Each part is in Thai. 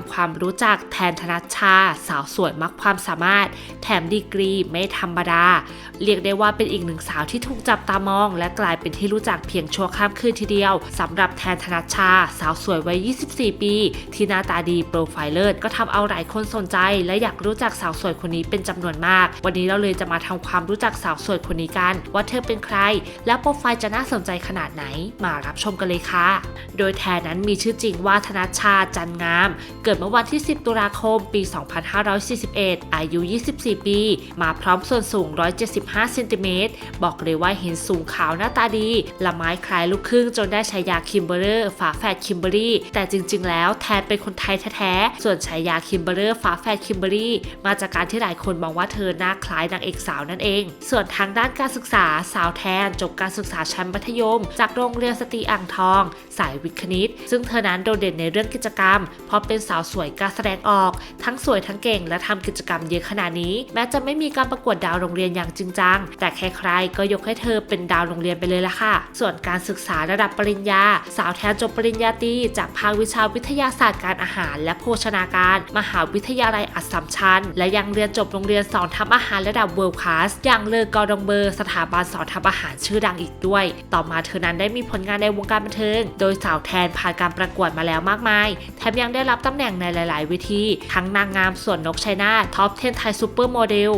ำความรู้จักแทนธนัชชา สาวสวยมักความสามารถ แถมดีกรีไม่ธรรมดา เรียกได้ว่าเป็นอีกหนึ่งสาวที่ถูกจับตามอง และกลายเป็นที่รู้จักเพียงชั่วข้ามคืนทีเดียวสำหรับแทนธนัชชา สาวสวยวัย 24 ปี ที่หน้าตาดีโปรไฟล์เลิศก็ทำเอาหลายคนสนใจ และอยากรู้จักสาวสวยคนนี้เป็นจำนวนมาก วันนี้เราเลยจะมาทำความรู้จักสาวสวยคนนี้กัน ว่าเธอเป็นใคร และโปรไฟล์จะน่าสนใจขนาดไหนมารับชมกันเลยค่ะ โดยแทนนั้นมีชื่อจริงว่าธนัชชาจันงามเกิดเมื่อวันที่ 10 ตุลาคม ปี 2541 อายุ 24 ปี มาพร้อมส่วนสูง 175 เซนติเมตร บอกเลยว่าเห็นสูงขาวหน้าตาดี ละไม้คล้ายลูกครึ่งจนได้ฉายาคิมเบอร์เรอร์ฝาแฝดคิมเบอรี่ แต่จริง ๆ แล้วแทนเป็นคนไทยแท้ๆ ส่วนฉายาคิมเบอร์เรอร์ฝาแฝดคิมเบอรี่ มาจากการที่หลายคนมองว่าเธอหน้าคล้ายนางเอกสาวนั่นเอง ส่วนทางด้านการศึกษาสาวแทนจบการศึกษาชั้นมัธยม จากโรงเรียนสตรีอ่างทอง สายวิทย์คณิต ซึ่งเธอนั้นโดดเด่นในเรื่องกิจกรรมเพราะเป็นสาวสวยกล้ารแสดงออก ทั้งสวยทั้งเก่งและทำกิจกรรมเยอะขนาดนี้ แม้จะไม่มีการประกวดดาวโรงเรียนอย่างจริงจัง แต่ใครๆก็ยกให้เธอเป็นดาวโรงเรียนไปเลยละค่ะ ส่วนการศึกษาระดับปริญญา สาวแทนจบปริญญาตรีจากภาควิชาวิทยาศาสตร์การอาหาร และโภชนาการ มหาวิทยาลัยอัสสัมชัญและยังเรียนจบโรงเรียนสอนทำอาหารระดับ World Class อย่างเลอกอดองเบอร์สถาบันสอนทำอาหารชื่อดังอีกด้วย ต่อมาเธอนั้นได้มีผลงานในวงการบันเทิง โดยสาวแทนผ่านการประกวดมาแล้วมากมาย แถมยังได้รับตำแหน่งในหลาย ๆ เวที ทั้งนางงามส่วนนกชัยนาท็อป 10 ไทยซูเปอร์โมเดล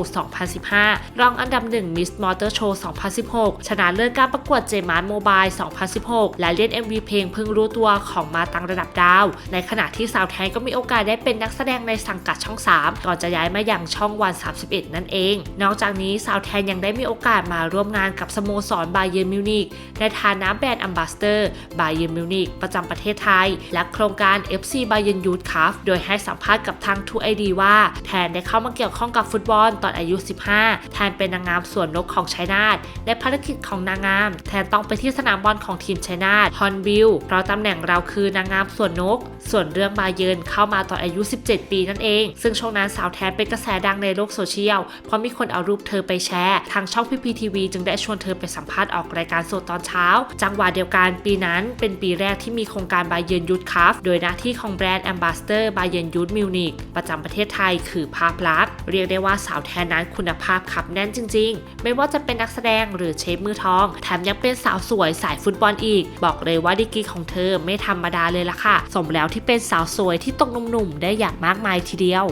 2015 รองอันดับ 1 Miss Motor Show 2016 ชนะเลิศการประกวดเจมานโมบาย 2016 และเล่น MV เพลงเพิ่งรู้ตัวของมาตังระดับดาว ในขณะที่สาวแทนก็มีโอกาสได้เป็นนักแสดงในสังกัดช่อง 3 ก่อนจะย้ายมาอย่างช่องวัน 31 นั่นเอง นอกจากนี้สาวแทนยังได้มีโอกาสมาร่วมงานกับสโมสรบาเย r n มิวนิกในฐานะแบรนด์ a มบ s สเตอร์บาเย r n มิวนิกประจำประเทศไทย และโครงการ FC b a y e r n Youth Cup โดยให้สัมภาษณ์กับทาง True ID ว่าแทนได้เข้ามาเกี่ยวข้องกับฟุตบอลตอนอายุ 15 แทนเป็นนางงามส่วนนกของชัยนาทและภารกิจของนางงาม แทนต้องไปที่สนามบอลของทีมชัยนาทฮอนวิลเพราะตำแหน่งเราคือนางงามส่วนนก ส่วนเรื่องบาเยินเข้ามาตอนอายุ 17 ปีนั่นเอง ซึ่งช่วงนั้นสาวแทนเป็นกระแสดังในโลกโซเชียลเพราะมีคนเอารูปเธอไปแชร์ทางช่องพีพีทีวีจึงได้ชวนเธอไปสัมภาษณ์ออกรายการสดตอนเช้า จังหวะเดียวกันปีนั้นเป็นปีแรกที่มีโครงการบาเยินยูทคัฟโดยหน้าที่ของแบรนด์แอมบาสเตอร์บาเยิร์นยูทมิวนิกประจำประเทศไทยคือภาพลักษณ์เรียกได้ว่าสาวแทนนั้นคุณภาพขับแน่นจริง ๆ ไม่ว่าจะเป็นนักแสดงหรือเชฟมือทอง แถมยังเป็นสาวสวยสายฟุตบอลอีก บอกเลยว่าดีกรีของเธอไม่ธรรมดาเลยล่ะค่ะ สมแล้วที่เป็นสาวสวยที่ตกหนุ่มๆได้อย่างมากมายทีเดียว